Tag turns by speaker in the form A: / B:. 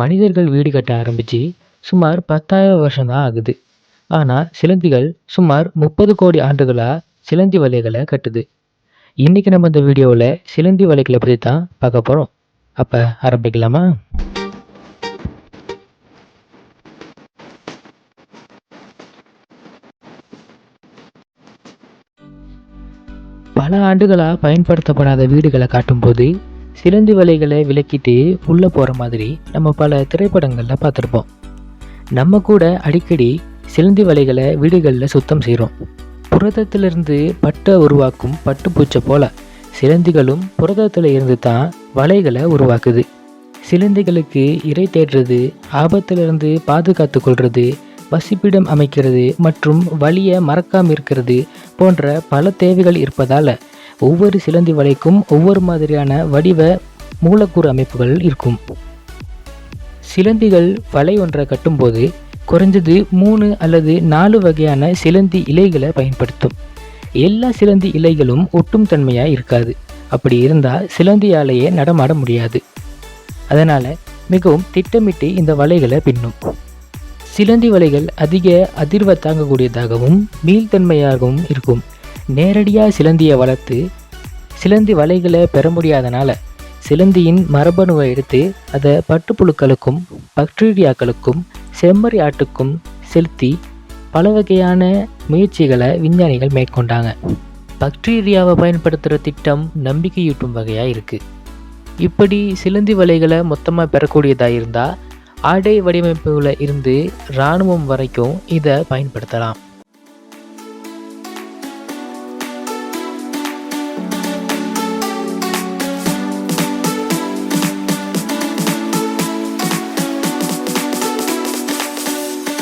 A: மனிதர்கள் வீடு கட்ட ஆரம்பித்து சுமார் பத்தாயிரம் வருஷம் தான் ஆகுது. ஆனால் சிலந்திகள் சுமார் முப்பது கோடி ஆண்டுகளாக சிலந்தி வலைகளை கட்டுது. இன்னைக்கு நம்ம இந்த வீடியோவில் சிலந்தி வலைகளை பற்றி தான் பார்க்க போகிறோம் அப்போ ஆரம்பிக்கலாமா? பல ஆண்டுகளாக பயன்படுத்தப்படாத வீடுகளை காட்டும்போது சிலந்தி வலைகளை விலக்கிட்டு உள்ளே போகிற மாதிரி நம்ம பல திரைப்படங்களில் பார்த்துருப்போம். நம்ம கூட அடிக்கடி சிலந்தி வலைகளை வீடுகளில் சுத்தம் செய்கிறோம். புரதத்திலிருந்து பட்டை உருவாக்கும் பட்டுப்பூச்சை போல் சிலந்திகளும் புரதத்தில் இருந்து தான் வலைகளை உருவாக்குது. சிலந்திகளுக்கு இறை தேடுறது ஆபத்திலிருந்து பாதுகாத்து கொள்வது வசிப்பிடம் அமைக்கிறது மற்றும் வலியை மறக்காம இருக்கிறது போன்ற பல தேவைகள் இருப்பதால் ஒவ்வொரு சிலந்தி வலைக்கும் ஒவ்வொரு மாதிரியான வடிவ மூலக்கூறு அமைப்புகள் இருக்கும். சிலந்திகள் வலை ஒன்றை கட்டும்போது குறைஞ்சது மூணு அல்லது நாலு வகையான சிலந்தி இலைகளை பயன்படுத்தும். எல்லா சிலந்தி இலைகளும் ஒட்டும் தன்மையாக இருக்காது. அப்படி இருந்தால் சிலந்தியாலேயே நடமாட முடியாது. அதனால் மிகவும் திட்டமிட்டு இந்த வலைகளை பின்னும். சிலந்தி வலைகள் அதிக அதிர்வை தாங்கக்கூடியதாகவும் மீள்தன்மையாகவும் இருக்கும். நேரடியாக சிலந்தியை வளர்த்து சிலந்தி வலைகளை பெற முடியாதனால சிலந்தியின் மரபணுவை எடுத்து அதை பட்டுப்புழுக்களுக்கும் பக்டீரியாக்களுக்கும் செம்மறி ஆட்டுக்கும் செலுத்தி பல வகையான முயற்சிகளை விஞ்ஞானிகள் மேற்கொண்டாங்க. பக்டீரியாவை பயன்படுத்துகிற திட்டம் நம்பிக்கையூட்டும் வகையாக இருக்குது இப்படி சிலந்தி வலைகளை மொத்தமாக பெறக்கூடியதாக இருந்தால் ஆடை வடிவமைப்புகளில் இருந்து இராணுவம் வரைக்கும் இதை பயன்படுத்தலாம்.